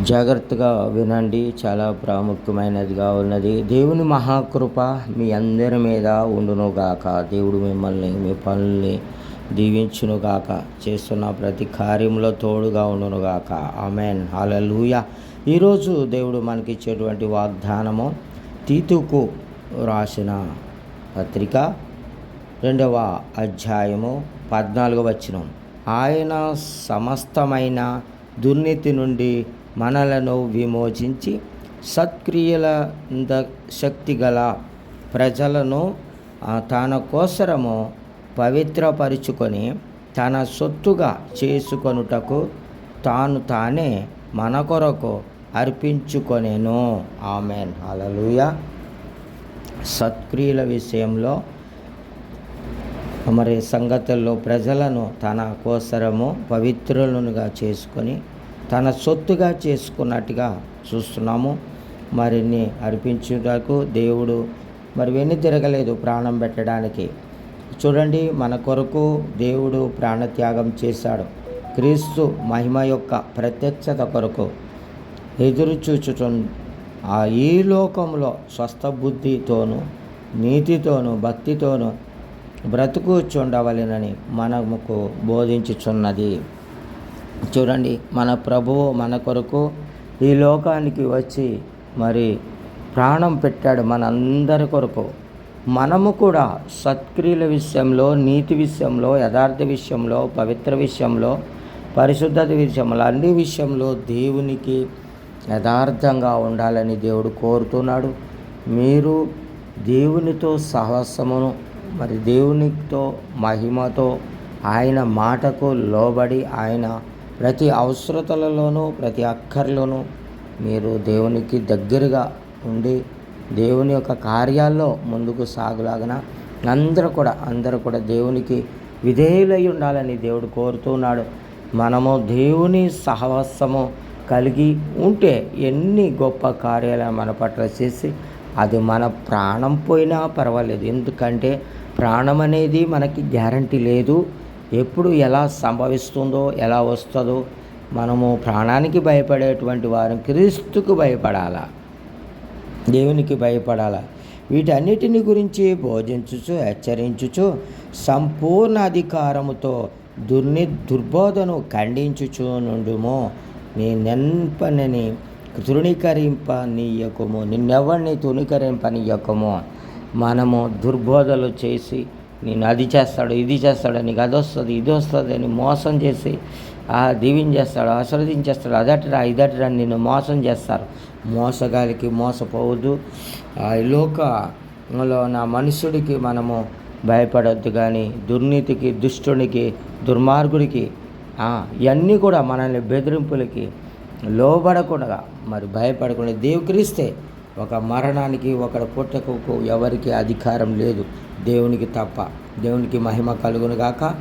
జాగ్రత్తగా వినండి చాలా ప్రాముఖ్యమైనదిగా ఉన్నది. దేవుని మహాకృప మీ అందరి మీద ఉండునుగాక దేవుడు మిమ్మల్ని మీ పనుల్ని దీవించునుగాక చేస్తున్న ప్రతి కార్యంలో తోడుగా ఉండునుగాక ఆమెన్. హల్లెలూయా. ఈరోజు దేవుడు మనకి ఇచ్చేటువంటి వాగ్దానము తీతుకు రాసిన పత్రిక రెండవ అధ్యాయము పద్నాలుగవ వచనం. ఆయన సమస్తమైన దుర్నీతి నుండి మనలను విమోచించి సత్క్రియల శక్తి గల ప్రజలను తన కోసరము పవిత్రపరుచుకొని తన సొత్తుగా చేసుకొనుటకు తాను తానే మన కొరకు అర్పించుకొనేను. ఆమెన్. అలలుయ సత్క్రియల విషయంలో మరి సంగతుల్లో ప్రజలను తన కోసరము పవిత్రులనుగా చేసుకొని తన సొత్తుగా చేసుకున్నట్టుగా చూస్తున్నాము. మరిన్ని అర్పించుటకు దేవుడు మరి వెన్ను తిరగలేదు ప్రాణం పెట్టడానికి. చూడండి మన కొరకు దేవుడు ప్రాణత్యాగం చేశాడు. క్రీస్తు మహిమ యొక్క ప్రత్యక్షత కొరకు ఎదురుచూచుటు ఆ ఈ లోకంలో స్వస్థ బుద్ధితోనూ నీతితోనూ భక్తితోనూ బ్రతుకు చూడవలెనని మనకు బోధించుచున్నది. చూడండి మన ప్రభువు మన కొరకు ఈ లోకానికి వచ్చి మరి ప్రాణం పెట్టాడు మనందరి కొరకు. మనము కూడా సత్క్రియల విషయంలో నీతి విషయంలో యథార్థ విషయంలో పవిత్ర విషయంలో పరిశుద్ధత విషయంలో అన్ని విషయంలో దేవునికి యథార్థంగా ఉండాలని దేవుడు కోరుతున్నాడు. మీరు దేవునితో సహవాసమును మరి దేవునితో మహిమతో ఆయన మాటకు లోబడి ఆయన ప్రతి అవసరతలలోనూ ప్రతి అక్కర్లోనూ మీరు దేవునికి దగ్గరగా ఉండి దేవుని యొక్క కార్యాల్లో ముందుకు సాగులాగన అందరూ కూడా అందరూ కూడా దేవునికి విధేయులై ఉండాలని దేవుడు కోరుతున్నాడు మనము దేవుని సహవాసము కలిగి ఉంటే ఎన్ని గొప్ప కార్యాలను మన పట్ల చేసి అది మన ప్రాణం పోయినా పర్వాలేదు. ఎందుకంటే ప్రాణం అనేది మనకి గ్యారంటీ లేదు. ఎప్పుడు ఎలా సంభవిస్తుందో ఎలా వస్తుందో మనము ప్రాణానికి భయపడేటువంటి వారం క్రీస్తుకు భయపడాలా దేవునికి భయపడాలా. వీటన్నిటిని గురించి బోధించుచు హెచ్చరించుచు సంపూర్ణ అధికారముతో దుర్ని దుర్బోధను ఖండించుచు నుండుమో. నీ నెంపనని తృణీకరింపనీయకము. నిన్నెవరిని తృణీకరింపనీయకము? మనము దుర్బోధలు చేసి నేను అది చేస్తాడు ఇది చేస్తాడు నీకు అది వస్తుంది ఇది వస్తుంది అని మోసం చేసి దీవించేస్తాడు ఆశీర్వదించేస్తాడు. అదటరా ఇదటరా నిన్ను మోసం చేస్తారు. మోసగాలికి మోసపోవద్దు. ఆ లోకలో నా మనుషుడికి మనము భయపడొద్దు కానీ దుర్నీతికి దుష్టునికి దుర్మార్గుడికి ఇవన్నీ కూడా మనల్ని బెదిరింపులకి లోబడకుండా మరి భయపడకుండా. దేవుక్రీస్తే ఒక మరణానికి ఒకడు పుట్టకు ఎవరికి అధికారం లేదు. దేవునికి తప్ప దేవునికి మహిమ కలుగును గాక.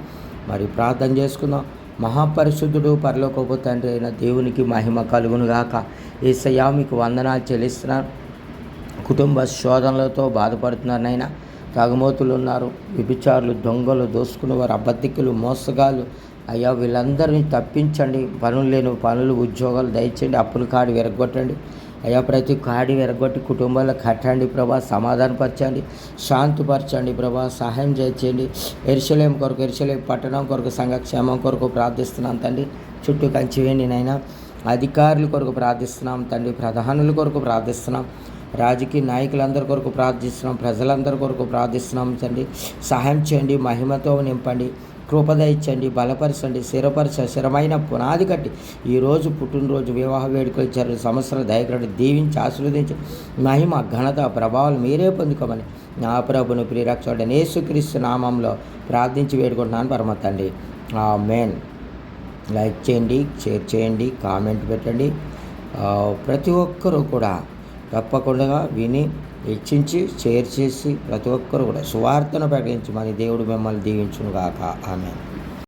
మరి ప్రార్థన చేసుకుందాం. మహాపరిశుద్ధుడు పరలోకపు తండ్రి అయిన దేవునికి మహిమ కలుగును గాక. ఏసయ్యా మీకు వందనాలు చెల్లిస్తున్నాను. కుటుంబ శోధనలతో బాధపడుతున్నారు నాయన. తాగుమోతులు ఉన్నారు. విభిచారులు దొంగలు దోసుకునేవారు అబద్ధికులు మోసగాళ్ళు. అయ్యా వీళ్ళందరినీ తప్పించండి. పనులు లేని పనులు ఉద్యోగాలు దయచేయండి. అప్పుల కాడి విరగొట్టండి అయ్యా ప్రతి కాడి విరగొట్టి కుటుంబాల్లో కట్టండి ప్రభా సమాధానపరచండి శాంతిపరచండి ప్రభా సహాయం చేయండి. ఎరుసలేం కొరకు ఎరుసలేం పట్టణం కొరకు సంఘక్షేమం కొరకు ప్రార్థిస్తున్నాం తండ్రి. చుట్టూ కంచివేయండి నాయన. అధికారుల కొరకు ప్రార్థిస్తున్నాం తండ్రి ప్రధానుల కొరకు ప్రార్థిస్తున్నాం. రాజకీయ నాయకులందరి కొరకు ప్రార్థిస్తున్నాం ప్రజలందరి కొరకు ప్రార్థిస్తున్నాం తండ్రి. సహాయం చేయండి మహిమతో నింపండి. కృపదయించండి బలపరచండి స్థిరపరచ స్థిరమైన పునాది కట్టి ఈరోజు పుట్టినరోజు వివాహ వేడుకలు జరిగిన సంవత్సరం దయకరణ దీవించి ఆశీర్వదించి మహిమ ఘనత ప్రభావాలు మీరే పొందుకోమని నా ప్రభును ప్రియరక్షకుడు యేసుక్రీస్తు నామంలో ప్రార్థించి వేడుకుంటున్నాను పరమతండి ఆ మెయిన్ లైక్ చేయండి షేర్ చేయండి కామెంట్ పెట్టండి. ప్రతి ఒక్కరూ కూడా తప్పకుండా విని హెచ్చించి చేర్చేసి ప్రతి ఒక్కరు కూడా సువార్తను ప్రకటించి మన దేవుడు మిమ్మల్ని దీవించును గాక ఆమె